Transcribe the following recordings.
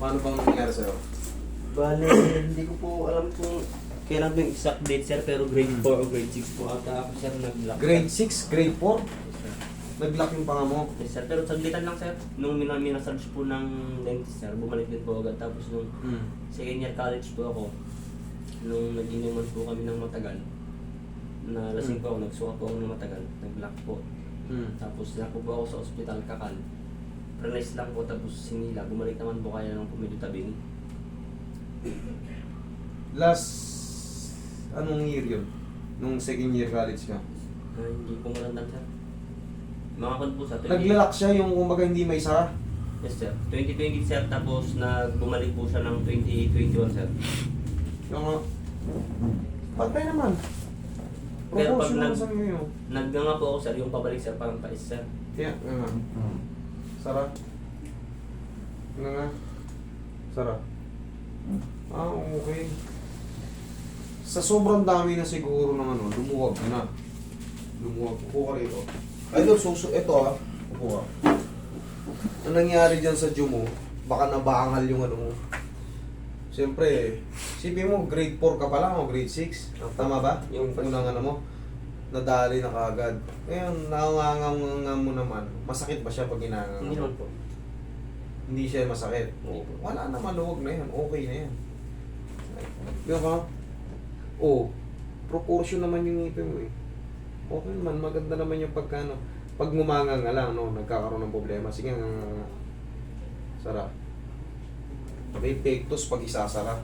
Paano bang nangyari sa'yo? Bale, hindi ko po alam kung kailan ba yung exact date sir, pero grade 4 o grade 6 po ata ako sir nag-lock. Grade 6, grade 4, Yes, sir. nag-lock yung panga mo. Yes, sir. Pero saglitan lang sir. Nung mina- minasarge po ng dentist sir, bumalik din po agad. Tapos nung Hmm. second year college po ako, nung nag-inuman po kami ng matagal, na lasing po ako, nagsuka po ako ng matagal, nag-lock po. Hmm. Tapos napo po ako sa ospital kakal. Prenice lang po tapos sinila. Bumalik naman po kaya ng medyo tabing. Last, anong year yun? Nung second year college ka? Ah, hindi ko malandang sir. Mga kon po sa 20 Naglalak siya yung kumbaga hindi may sara. Yes sir. 2020 sir tapos na bumalik po siya ng 2021 sir. Yung mga... Pantay naman. Pero pag nag- inyo. Nagdanga po ako sir, yung pabalik sir parang pais sir. Kaya, nga nga. Sara. Nga nga. Sara. Ah, okay. Sa sobrang dami na siguro ng ano, lumuwag na. Lumuwag. Upo ka rito. Idol, suso, ito ah. Upo ka. Ang nangyari dyan sa Jumo, baka nabangal yung ano mo. Siyempre, sipin mo, grade 4 ka pa lang o grade 6. Tama ba? Yung unang ano mo, nadali na kagad. Ngayon, nangangang mo naman. Masakit ba siya pag ginangang Hindi naman po. Hindi siya masakit. Hindi po. Wala na maluwag na yan. Okay na yan. Di ba? Oh, proportion naman yung ngipin mo eh. Okay naman, maganda naman yung pagkano. Pag ngumanga nga lang, no, nagkakaroon ng problema. Sige nga, nga, nga. Sara. May pectus pag isasara.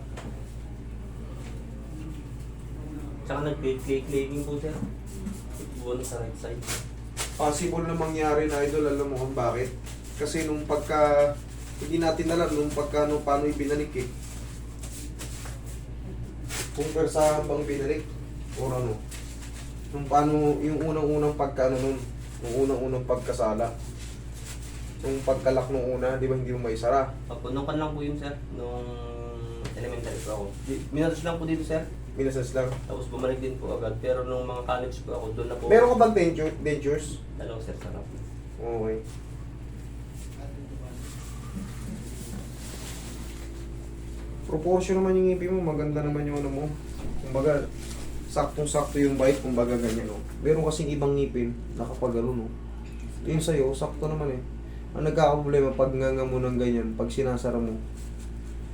Tsaka nag-claiming po sir. Buwan sa right side. Possible na mangyari na idol, alam mo kung bakit? Kasi nung pagka, hindi natin alam nung pagka, no, paano ibinalik eh. Kung persahan bang binalik, or ano. Nung paano, yung unang-unang pagka, ano nun, yung unang-unang pagkasala. Yung pagkalak nung una, di ba hindi mo maisara? Opo, nung kan lang po yun sir. Nung elementary po ako. Minatos lang po dito sir. Minasas lang. Tapos bumalik din po agad. Pero nung mga college po ako, doon na po. Meron ka bang denture, dentures? Dalawa sir, sarap. Okay. Proportion naman yung ngipin mo, maganda naman yung ano mo. Kumbaga, saktong-sakto yung bite, kumbaga ganyan, no. Meron kasing ibang ngipin, nakapagano, no. Yung sa'yo, sakto naman eh. Ang nagkakaproblema pag nga mo ng ganyan, pag sinasara mo,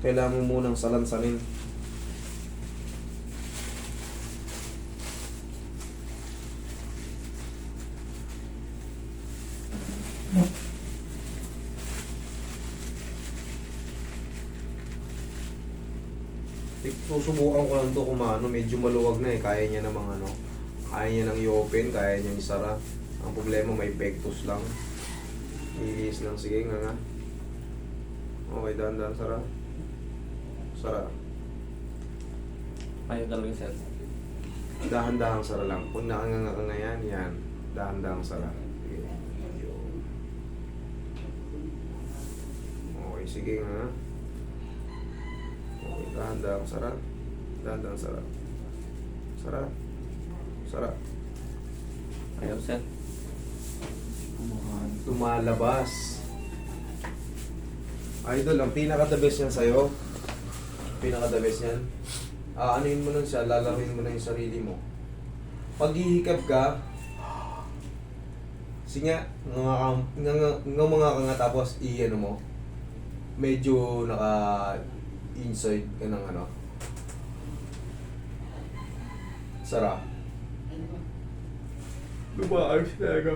kailangan mo munang salansanin. Susubukan ko lang to kung ano, medyo maluwag na eh. Kaya niya namang ano, kaya niya nang i-open, kaya niya isara. Ang problema may pectus lang. Ilis lang, sige nga nga. Okay, dahan-dahan, sara. Sara. Ayaw talaga sir. Dahan-dahan sara lang. Kung nakanganga ka nga yan, yan. Dahan-dahan sara. Sige. Okay, sige nga. Okay, dahan-dahan sara. Dahan-dahan sara. Sara. Sara. Ayaw sir. Lumalabas. Idol, ang pinaka-the best yan sa'yo. Pinaka-the best yan. Ah, anuin mo nun siya, lalaruin mo na yung sarili mo. Pag hihikab ka, sige nga, nga, nga, nga, nga mga ka nga tapos i-ano mo, medyo naka inside ka ng ano. Sara. Lumaayos talaga.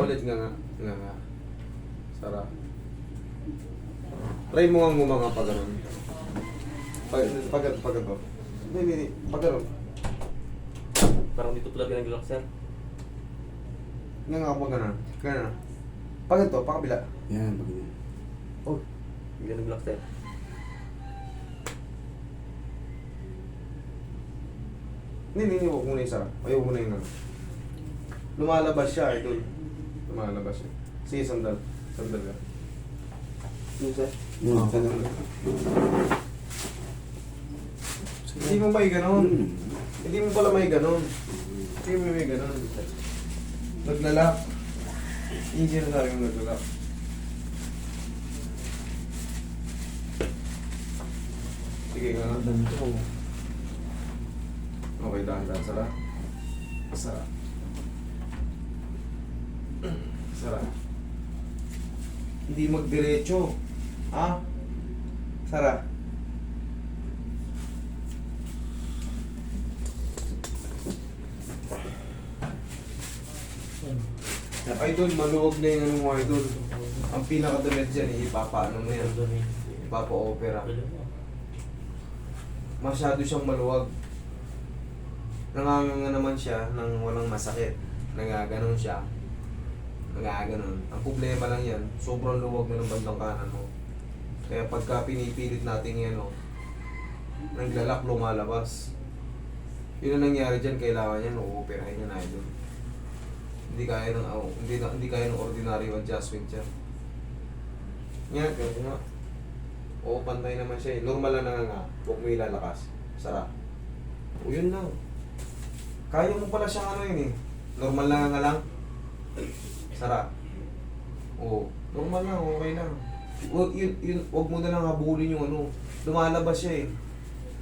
Ulit nga nga. Nga nga. Sara. Try mo nga ngumanga pa ganun. Pag, pag, pag, pag, hindi, hindi, hindi, pag ganun. Parang dito talaga nag-lock sir. Nga nga, pag ganun. Ganun. Pag ito, pa kabila. Yan, pag ganyan. Oh, Hindi nag-lock sir. hindi, hindi, huwag mo na yung sara. Ayaw mo na yung ano. Lumalabas siya, idol. Lumalabas siya. Sige, sandal. Sandal ka. Mm. Hindi mo may ganon. Mm. Hindi mo pala may ganon. Hindi mo may ganon. Naglalap. Hindi sinasabi mo naglalap. Sige ka na. Okay, dahan-dahan. Sara. Sara. Sara. Hindi magdiretso. Ha? Sara. Idol, maluwag na yung ano mo, idol. Ang pinakadamit dyan, eh, ipapaano mo yan. Ipapa-opera. Masyado siyang maluwag. Nanganganga naman siya nang walang masakit. Nagaganon siya. Nagaganon. Ang problema lang yan, sobrang luwag na ng bandang kanan mo. Kaya pagka pinipilit natin yan, oh, naglalak lumalabas. Yun ang nangyari dyan, kailangan yan, uoperahin niya na idol. Hindi kaya ng, oh, hindi, hindi kaya ng ordinary adjustment yan. Nga, ganun nga. Oo, pantay naman siya eh. Normal lang na nga. Huwag mo ilalakas. Sara. O yun lang. Kaya mo pala siyang ano yun eh. Normal lang nga lang. Sara. Oo. Normal lang, okay lang. Huwag, yun, yun, huwag mo na lang habulin yung ano. Lumalabas siya eh.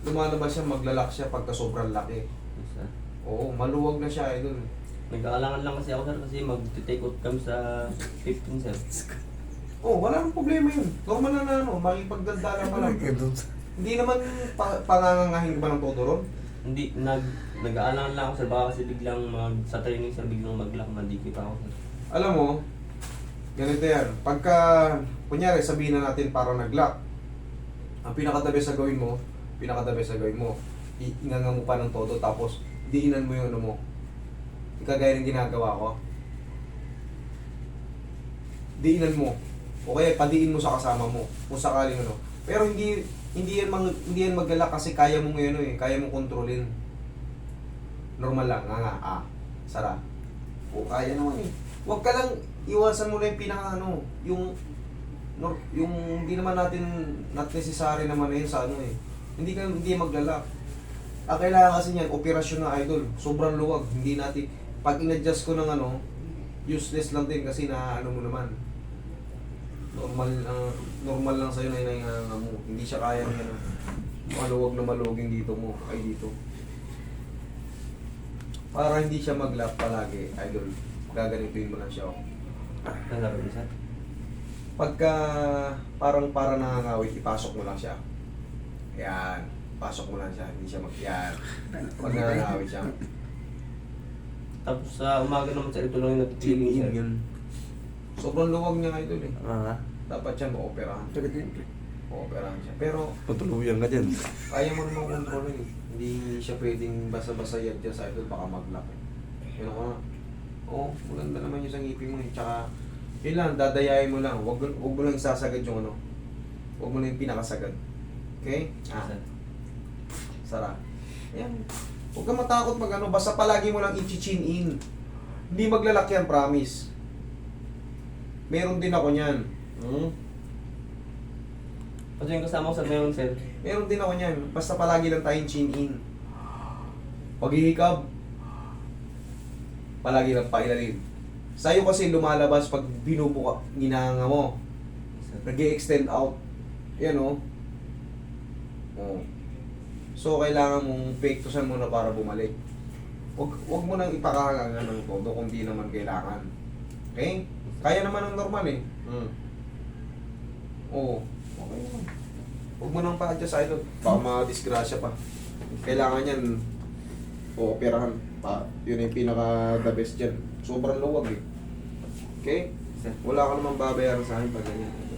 Lumalabas siya, maglalak siya pagka sobrang laki. Isa. Oo, maluwag na siya eh dun. Nagkakalangan lang kasi ako sir kasi mag-take out kami sa 15 sir. Oo, wala nang problema yun. Normal na na ano, makipagdaldala pa lang. Hindi naman pa pangangangahin ka ba ng todo ron? Hindi, nag, nag-aalangan lang ako sir baka kasi biglang mag, sa training sir biglang mag-lock, mandikit ako sir. Alam mo, ganito yan. Pagka, kunyari, sabihin na natin parang nag-lock, ang pinakatabi sa gawin mo, pinakatabi sa gawin mo, iinganga mo pa ng todo, tapos diinan mo yung ano mo. Ikagaya ng ginagawa ko. Diinan mo. O kaya padiin mo sa kasama mo. Kung sakaling ano. Pero hindi hindi yan mang, hindi yan magala kasi kaya mo ngayon eh, kaya mo kontrolin. Normal lang, nga nga, ah, sara. O kaya naman eh. Huwag ka lang iwasan mo na yung pinaka ano, yung nor, yung hindi naman natin not necessary naman na yun sa ano eh. Hindi ka hindi maglalak. Ang kailangan kasi niyan, operasyon na idol. Sobrang luwag. Hindi natin, pag in-adjust ko ng ano, useless lang din kasi na ano mo naman. Normal, ang normal lang sa'yo na inainganga mo. Hindi siya kaya ng ano, maluwag na maluwag yung dito mo, ay dito. Para hindi siya mag-lap palagi, idol. Gaganituin mo lang siya. oh. Nalabi niya? Pagka parang para nangangawit, ipasok mo lang siya. Yan. Pasok mo lang siya. Hindi siya mag... Yan. Pag nangangawit siya. Tapos sa umaga naman sir, ito lang yung natitigil sir. yun. Sobrang luwag niya nga idol eh. Ah, Dapat siya maoperahan. Maoperahan siya. Pero Patuluyan ka dyan. kaya mo naman kontrolin eh. Hindi siya pwedeng basa-basa yan dyan sa idol. Baka mag-lock eh. Yun ako nga. Oo, maganda naman yung sa ngipin mo eh. Tsaka, yun lang, dadayain mo lang. Huwag, huwag mo lang isasagad yung ano. Huwag mo na yung pinakasagad. Okay? Ah. Sara. Ayan. Huwag ka matakot mag ano, basta palagi mo lang i-chin in. Hindi maglalak yan, promise. Meron din ako niyan. Hmm? Kasi yung kasama ko sir ngayon sir, Meron din ako niyan. Basta palagi lang tayong chin in. Paghihikab, palagi lang pailalim. Sa'yo kasi lumalabas pag binubuka, ginanga mo. nag extend out. Yan o. Oh. So, kailangan mong pektusan muna para bumalik. Huwag, huwag mo nang ipakahangan ng todo kung di naman kailangan. Okay? Kaya naman ng normal eh. Hmm. Oo. Okay naman. Huwag mo nang pa-adjust idol. Baka ma-disgrasya pa. Kailangan yan o-operahan pa. Yun yung pinaka the best dyan. Sobrang luwag eh. Okay? Wala ka namang babayaran sa akin pag ganyan.